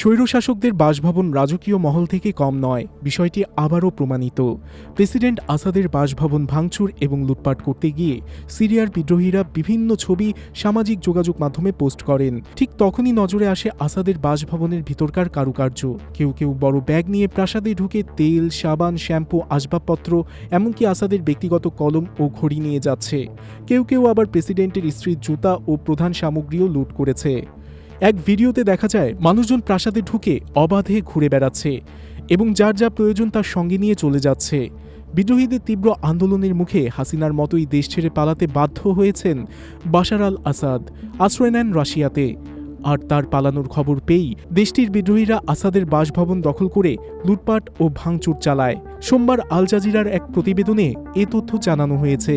স্বৈরশাসকদের বাসভবন রাজকীয় মহল থেকে কম নয়, বিষয়টি আবারও প্রমাণিত। প্রেসিডেন্ট আসাদের বাসভবন ভাঙচুর এবং লুটপাট করতে গিয়ে সিরিয়ার বিদ্রোহীরা বিভিন্ন ছবি, সামাজিক যোগাযোগ মাধ্যমে পোস্ট করেন। ঠিক তখনই নজরে আসে আসাদের বাসভবনের ভিতরকার কারুকার্য। কেউ কেউ বড় ব্যাগ নিয়ে প্রাসাদে ঢুকে তেল, সাবান, শ্যাম্পু, আসবাবপত্র, এমনকি আসাদের ব্যক্তিগত কলম ও ঘড়ি নিয়ে যাচ্ছে। কেউ কেউ আবার প্রেসিডেন্টের স্ত্রীর জুতা ও প্রধান সামগ্রীও লুট করেছে। এক ভিডিওতে দেখা যায়, মানুষজন প্রাসাদে ঢুকে অবাধে ঘুরে বেড়াচ্ছে এবং যার যা প্রয়োজন তার সঙ্গে নিয়ে চলে যাচ্ছে। বিদ্রোহীদের তীব্র আন্দোলনের মুখে হাসিনার মতোই দেশ ছেড়ে পালাতে বাধ্য হয়েছেন বাশার আল আসাদ, আশ্রয় নেন রাশিয়াতে। আর তার পালানোর খবর পেয়েই দেশটির বিদ্রোহীরা আসাদের বাসভবন দখল করে লুটপাট ও ভাঙচুর চালায়। সোমবার আল জাজিরার এক প্রতিবেদনে এ তথ্য জানানো হয়েছে।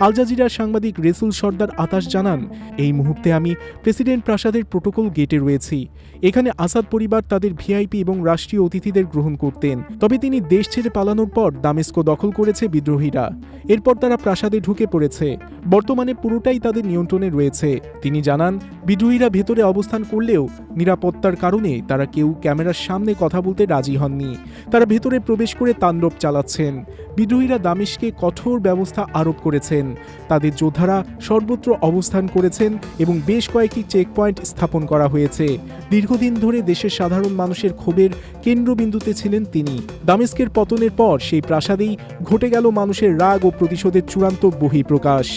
আল জাজিরার সাংবাদিক রেসুল সর্দার আতাস জানান, এই মুহূর্তে আমি প্রেসিডেন্ট প্রাসাদের প্রোটোকল গেটে রয়েছি। এখানে আসাদ পরিবার তাদের ভিআইপি এবং রাষ্ট্রীয় অতিথিদের গ্রহণ করতেন। তবে তিনি দেশ ছেড়ে পালানোর পর দামেস্কো দখল করেছে বিদ্রোহীরা। এরপর তারা প্রাসাদে ঢুকে পড়েছে। বর্তমানে পুরোটাই তাদের নিয়ন্ত্রণে রয়েছে। তিনি জানান, বিদ্রোহীরা ভেতরে অবস্থান করলেও নিরাপত্তার কারণে তারা কেউ ক্যামেরার সামনে কথা বলতে রাজি হননি। তারা ভেতরে প্রবেশ করে তাণ্ডব চালাচ্ছেন। বিদ্রোহীরা দামেশকে কঠোর ব্যবস্থা আরোপ করেছেন। তাদের যোদ্ধারা সর্বত্র অবস্থান করেছেন এবং বেশ কয়েকটি চেকপয়েন্ট স্থাপন করা হয়েছে। দীর্ঘদিন ধরে দেশের সাধারণ মানুষের ক্ষোভের কেন্দ্রবিন্দুতে ছিলেন তিনি। দামেস্কের পতনের পর সেই প্রাসাদেই ঘটে গেল মানুষের রাগ ও প্রতিশোধের চূড়ান্ত বহিঃপ্রকাশ।